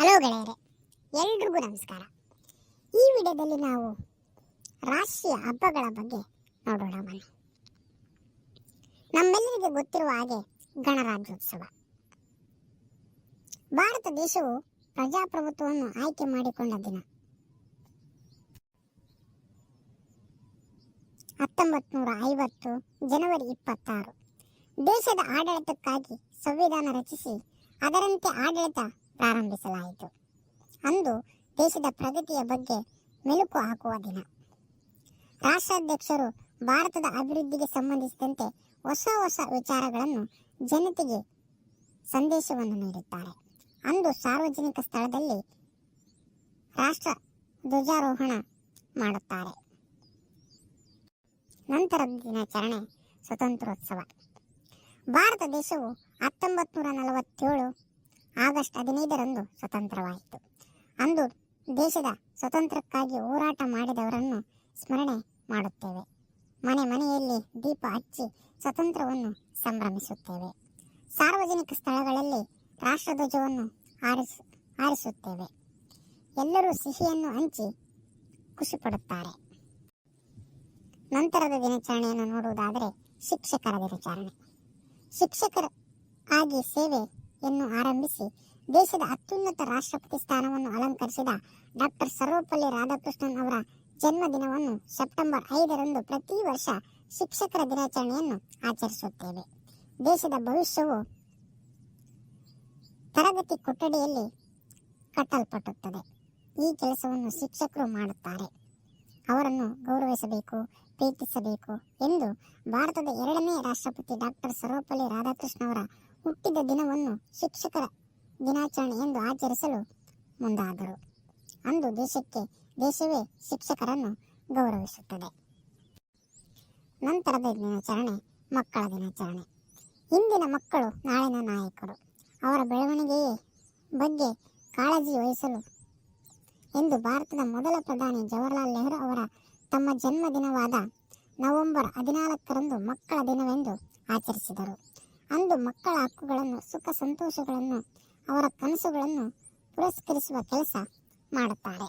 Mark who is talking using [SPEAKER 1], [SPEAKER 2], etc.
[SPEAKER 1] Hello ಗೆಳೆಯರೆ, ಎಲ್ರಿಗೂ ನಮಸ್ಕಾರ. ಈ ವಿಡಿಯೋದಲ್ಲಿ ನಾವು ರಾಷ್ಟ್ರೀಯ ಹಬ್ಬಗಳ ಬಗ್ಗೆ ನೋಡೋಣ ಬನ್ನಿ. ನಮ್ಮೆಲ್ಲರಿಗೆ ಗೊತ್ತಿರುವ ಹಾಗೆ ಗಣರಾಜ್ಯೋತ್ಸವ. ಭಾರತ ದೇಶವು ಪ್ರಜಾಪ್ರಭುತ್ವವನ್ನು ಆಯ್ಕೆ ಮಾಡಿಕೊಂಡ ದಿನ. ಹತ್ತೊಂಬತ್ತು ನೂರ ಐವತ್ತು ಜನವರಿ ಇಪ್ಪತ್ತಾರು. ದೇಶದ ಆಡಳಿತಕ್ಕಾಗಿ ಸಂವಿಧಾನ ರಚಿಸಿ, ಅದರಂತೆ ಆಡಳಿತ ಪ್ರಾರಂಭಿಸಲಾಯಿತು. ಅಂದು ದೇಶದ ಪ್ರಗತಿಯ ಬಗ್ಗೆ ಮೆಲುಕು ಹಾಕುವ ದಿನ. ರಾಷ್ಟ್ರಾಧ್ಯಕ್ಷರು ಭಾರತದ ಅಭಿವೃದ್ಧಿಗೆ ಸಂಬಂಧಿಸಿದಂತೆ ಹೊಸ ಹೊಸ ವಿಚಾರಗಳನ್ನು ಜನತೆಗೆ ಸಂದೇಶವನ್ನು ನೀಡುತ್ತಾರೆ ಅಂದು ಸಾರ್ವಜನಿಕ ಸ್ಥಳದಲ್ಲಿ ರಾಷ್ಟ್ರ ಧ್ವಜಾರೋಹಣ ಮಾಡುತ್ತಾರೆ. ನಂತರದ ದಿನಾಚರಣೆ ಸ್ವತಂತ್ರೋತ್ಸವ ಭಾರತ ದೇಶವು ಹತ್ತೊಂಬತ್ತು ನೂರ ನಲವತ್ತೇಳು ಆಗಸ್ಟ್ ಹದಿನೈದರಂದು ಸ್ವತಂತ್ರವಾಯಿತು. ಅಂದು ದೇಶದ ಸ್ವತಂತ್ರಕ್ಕಾಗಿ ಹೋರಾಟ ಮಾಡಿದವರನ್ನು ಸ್ಮರಣೆ ಮಾಡುತ್ತೇವೆ. ಮನೆ ಮನೆಯಲ್ಲಿ ದೀಪ ಹಚ್ಚಿ ಸ್ವತಂತ್ರವನ್ನು ಸಂಭ್ರಮಿಸುತ್ತೇವೆ. ಸಾರ್ವಜನಿಕ ಸ್ಥಳಗಳಲ್ಲಿ ರಾಷ್ಟ್ರಧ್ವಜವನ್ನು ಹಾರಿಸ, ಹಾರಿಸುತ್ತೇವೆ. ಎಲ್ಲರೂ ಸಿಹಿಯನ್ನು ಹಂಚಿ ಖುಷಿಪಡುತ್ತಾರೆ. ನಂತರದ ದಿನಾಚರಣೆಯನ್ನು ನೋಡುವುದಾದರೆ ಶಿಕ್ಷಕರ ದಿನಾಚರಣೆ. ಶಿಕ್ಷಕರ ಆಗಿ ಸೇವೆಯನ್ನು ಆರಂಭಿಸಿ ದೇಶದ ಅತ್ಯುನ್ನತ ರಾಷ್ಟ್ರಪತಿ ಸ್ಥಾನವನ್ನು ಅಲಂಕರಿಸಿದ ಡಾಕ್ಟರ್ ಸರ್ವಪಲ್ಲಿ ರಾಧಾಕೃಷ್ಣನ್ ಅವರ ಜನ್ಮದಿನವನ್ನು ಸೆಪ್ಟೆಂಬರ್ ಐದರಂದು ಪ್ರತಿ ವರ್ಷ ಶಿಕ್ಷಕರ ದಿನಾಚರಣೆಯನ್ನು ಆಚರಿಸುತ್ತೇವೆ. ದೇಶದ ಭವಿಷ್ಯವು ತರಗತಿ ಕೊಠಡಿಯಲ್ಲಿ ಕಟ್ಟಲ್ಪಟ್ಟುತ್ತದೆ. ಈ ಕೆಲಸವನ್ನು ಶಿಕ್ಷಕರು ಮಾಡುತ್ತಾರೆ. ಅವರನ್ನು ಗೌರವಿಸಬೇಕು, ಪ್ರೀತಿಸಬೇಕು ಎಂದು ಭಾರತದ ಎರಡನೇ ರಾಷ್ಟ್ರಪತಿ ಡಾಕ್ಟರ್ ಸರ್ವಪಲ್ಲಿ ರಾಧಾಕೃಷ್ಣ ಅವರ ಹುಟ್ಟಿದ ದಿನವನ್ನು ಶಿಕ್ಷಕರ ದಿನಾಚರಣೆ ಎಂದು ಆಚರಿಸಲು ಮುಂದಾದರು. ಅಂದು ದೇಶಕ್ಕೆ ದೇಶವೇ ಶಿಕ್ಷಕರನ್ನು ಗೌರವಿಸುತ್ತದೆ. ನಂತರದ ದಿನಾಚರಣೆ ಮಕ್ಕಳ ದಿನಾಚರಣೆ. ಇಂದಿನ ಮಕ್ಕಳು ನಾಳಿನ ನಾಯಕರು. ಅವರ ಬೆಳವಣಿಗೆಯ ಬಗ್ಗೆ ಕಾಳಜಿ ವಹಿಸಲು ಎಂದು ಭಾರತದ ಮೊದಲ ಪ್ರಧಾನಿ ಜವಾಹರಲಾಲ್ ನೆಹರು ಅವರ ತಮ್ಮ ಜನ್ಮದಿನವಾದ ನವೆಂಬರ್ ಹದಿನಾಲ್ಕರಂದು ಮಕ್ಕಳ ದಿನವೆಂದು ಆಚರಿಸಿದರು. ಅಂದು ಮಕ್ಕಳ ಹಕ್ಕುಗಳನ್ನು ಸುಖ ಸಂತೋಷಗಳನ್ನು ಅವರ ಕನಸುಗಳನ್ನು ಪುರಸ್ಕರಿಸುವ ಕೆಲಸ ಮಾಡುತ್ತಾರೆ.